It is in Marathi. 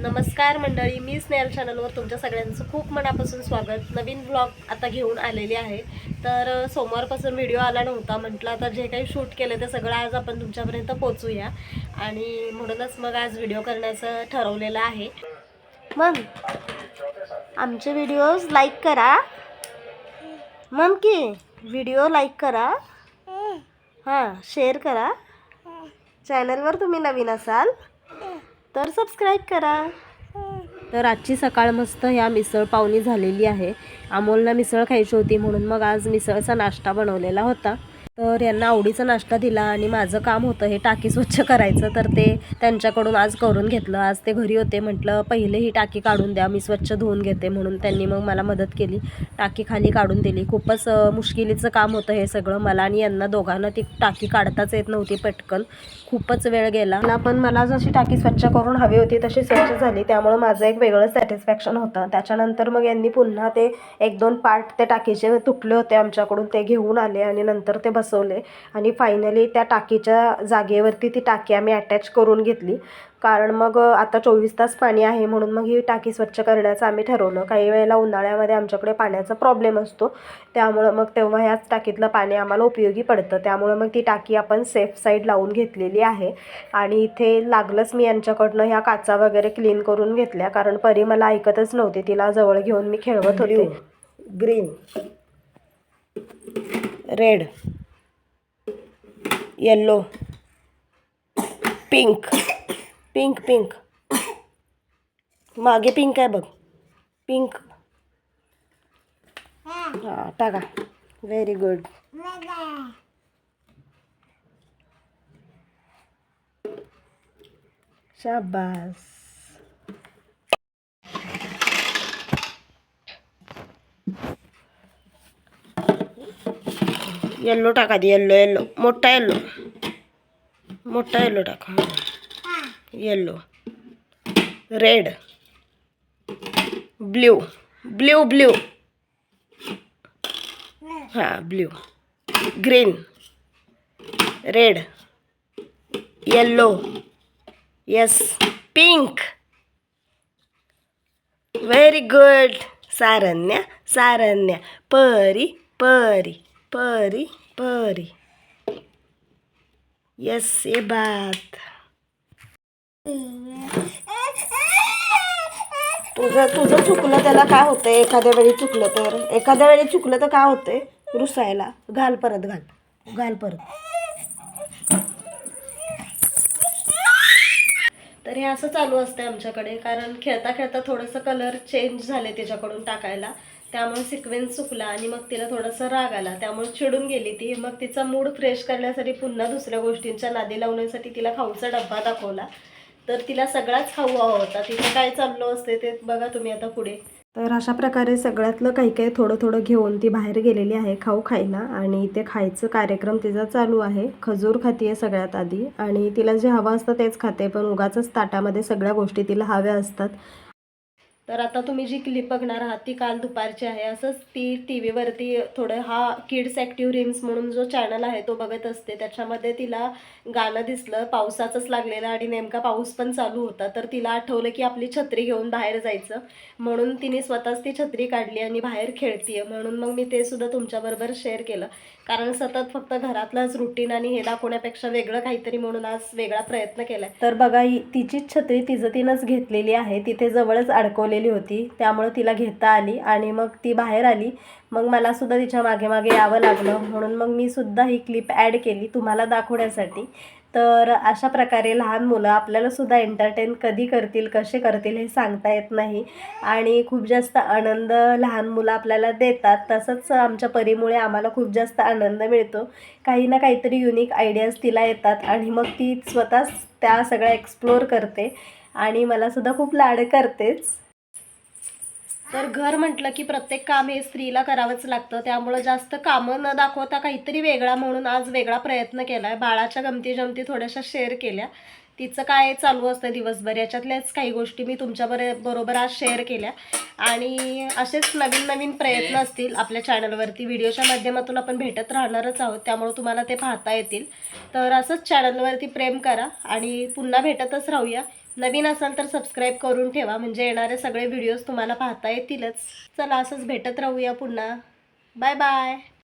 नमस्कार मंडळी मी स्नेहल चॅनलवर तुमच्या सगळ्यांचं खूप मनापासून स्वागत. नवीन ब्लॉग आता घेऊन आलेली आहे. तर सोमवारपासून व्हिडिओ आला नव्हता म्हटलं आता जे काही शूट केलं ते सगळं आज आपण तुमच्यापर्यंत पोचूया आणि म्हणूनच मग आज व्हिडिओ करण्याचं ठरवलेलं आहे. मग आमचे व्हिडिओज लाईक करा. मग की व्हिडिओ लाईक करा. हां शेअर करा. चॅनलवर तुम्ही नवीन असाल तर सबस्क्राईब करा. तर आजची सकाळ मस्त ह्या मिसळ पावनी झालेली आहे. अमोलला मिसळ खायची होती म्हणून मग आज मिसळचा नाश्ता बनवलेला होता. तर यांना आवडीचा नाश्ता दिला आणि माझं काम होतं हे टाकी स्वच्छ करायचं तर ते त्यांच्याकडून आज करून घेतलं. आज ते घरी होते म्हटलं पहिले ही टाकी काढून द्या मी स्वच्छ धुवून घेते म्हणून त्यांनी मग मला मदत केली. टाकी खाली काढून दिली. खूपच मुश्किलीचं काम होतं हे सगळं मला आणि यांना दोघांना. ती टाकी काढताच येत नव्हती पटकन. खूपच वेळ गेला. ना पण मला जशी टाकी स्वच्छ करून हवी होती तशी स्वच्छ झाली. त्यामुळं माझं एक वेगळं सॅटिस्फॅक्शन होतं. त्याच्यानंतर मग यांनी पुन्हा ते एक दोन पार्ट त्या टाकीचे तुटले होते आमच्याकडून ते घेऊन आले आणि नंतर ते बस बसवले. आणि फायनली त्या टाकीच्या जागेवरती ती टाकी आम्ही अटॅच करून घेतली. कारण मग आता चोवीस तास पाणी आहे म्हणून मग ही टाकी स्वच्छ करण्याचं आम्ही ठरवलं. काही वेळेला उन्हाळ्यामध्ये आमच्याकडे पाण्याचा प्रॉब्लेम असतो. त्यामुळं मग तेव्हा ह्याच टाकीतलं पाणी आम्हाला उपयोगी पडतं. त्यामुळं मग ती टाकी आपण सेफ साईड लावून घेतलेली आहे. आणि इथे लागलंच मी यांच्याकडनं ह्या काचा वगैरे क्लीन करून घेतल्या. कारण परी मला ऐकतच नव्हती. तिला जवळ घेऊन मी खेळवत होते. Green red yellow. Pink. Pink pink. मागे पिंक आहे बघ. पिंक. हां टाका. व्हेरी गुड शाबास. येल्लो टाका दे येल्लो येल्लो मोठा येल्लो मोठा येल्लो टाका yellow red blue blue blue हां blue green red yellow yes pink very good सारण्या सारण्या परी परी परी. यस येस ये बात. तुझं तुझं चुकलं त्याला काय होतं एखाद्या वेळी चुकलं तर. एखाद्या वेळी चुकलं तर काय होतंय? रुसायला. घाल परत घाल. घाल परत तर हे असं चालू असतं आमच्याकडे कारण खेळता खेळता थोडंसं कलर चेंज झाले तिच्याकडून टाकायला. त्यामुळे सिक्वेन्स चुकला आणि मग तिला थोडासा राग आला. त्यामुळे चिडून गेली ती. मग तिचा मूड फ्रेश करण्यासाठी पुन्हा दुसऱ्या गोष्टींच्या नादी लावण्यासाठी तिला खाऊचा डब्बा दाखवला. तर तिला सगळाच खाऊ हवा होता. तिथं काय चाललं असते ते बघा तुम्ही आता पुढे. तर अशा प्रकारे सगळ्यातलं काही काही थोडं थोडं घेऊन ती बाहेर गेलेली आहे खाऊ खायला आणि ते खायचं कार्यक्रम तिचा चालू आहे. खजूर खातीये सगळ्यात आधी आणि तिला जे हवं असतं तेच खाते पण उगाच ताटामध्ये सगळ्या गोष्टी तिला हव्या असतात. तर आता तुम्ही जी क्लिप बघणार आहात ती काल दुपारची आहे. असंच ती टी व्हीवरती थोडं हा किड्स ॲक्टिव्ह रिम्स म्हणून जो चॅनल आहे तो बघत असते. त्याच्यामध्ये तिला गाणं दिसलं पावसाचंच लागलेलं आणि नेमका पाऊस पण चालू होता. तर तिला आठवलं की आपली छत्री घेऊन बाहेर जायचं. म्हणून तिने स्वतःच ती छत्री काढली आणि बाहेर खेळतीये. म्हणून मग मी ते सुद्धा तुमच्याबरोबर शेअर केलं. कारण सतत फक्त घरातलंच रुटीन आणि हे दाखवण्यापेक्षा वेगळं काहीतरी म्हणून आज वेगळा प्रयत्न केलाय. तर बघा ही तिचीच छत्री तिचं तिनंच घेतलेली आहे. तिथे जवळच लागलेली होती त्यामुळे तिला घेता आली आणि मग ती बाहेर आली. मग मला सुद्धा तिच्यामागे मागे यावं लागलं. म्हणून मग मी सुद्धा ही क्लिप ॲड केली तुम्हाला दाखवण्यासाठी. तर अशा प्रकारे लहान मुलं आपल्याला सुद्धा एंटरटेन कधी करतील कसे करतील हे सांगता येत नाही. आणि खूप जास्त आनंद लहान मुलं आपल्याला देतात. तसंच आमच्या परीमुळे आम्हाला खूप जास्त आनंद मिळतो. काही ना काहीतरी युनिक आयडियाज तिला येतात आणि मग ती स्वतःच त्या सगळ्या एक्सप्लोअर करते. आणि मला सुद्धा खूप लाड करतेच. तर घर म्हटलं की प्रत्येक काम हे स्त्रीला करावंच लागतं. त्यामुळं जास्त कामं न दाखवता काहीतरी वेगळा म्हणून आज वेगळा प्रयत्न केला आहे बाळाच्या गमती जमती थोड्याशा शेअर केल्या. तिचं काय चालू असतं दिवसभर? याच्यातल्याच काही गोष्टी मी तुमच्या बरे बरोबर आज शेअर केल्या. आणि असेच नवीन नवीन प्रयत्न असतील आपल्या चॅनलवरती व्हिडिओच्या माध्यमातून आपण भेटत राहणारच आहोत. त्यामुळे तुम्हाला ते पाहता येतील. तर असंच चॅनलवरती प्रेम करा आणि पुन्हा भेटतच राहूया. नवीन असाल तर सबस्क्राईब करून ठेवा. म्हणजे येणारे सगळे व्हिडिओज तुम्हाला पाहता येतीलच. चला असंच भेटत राहूया पुन्हा. Bye bye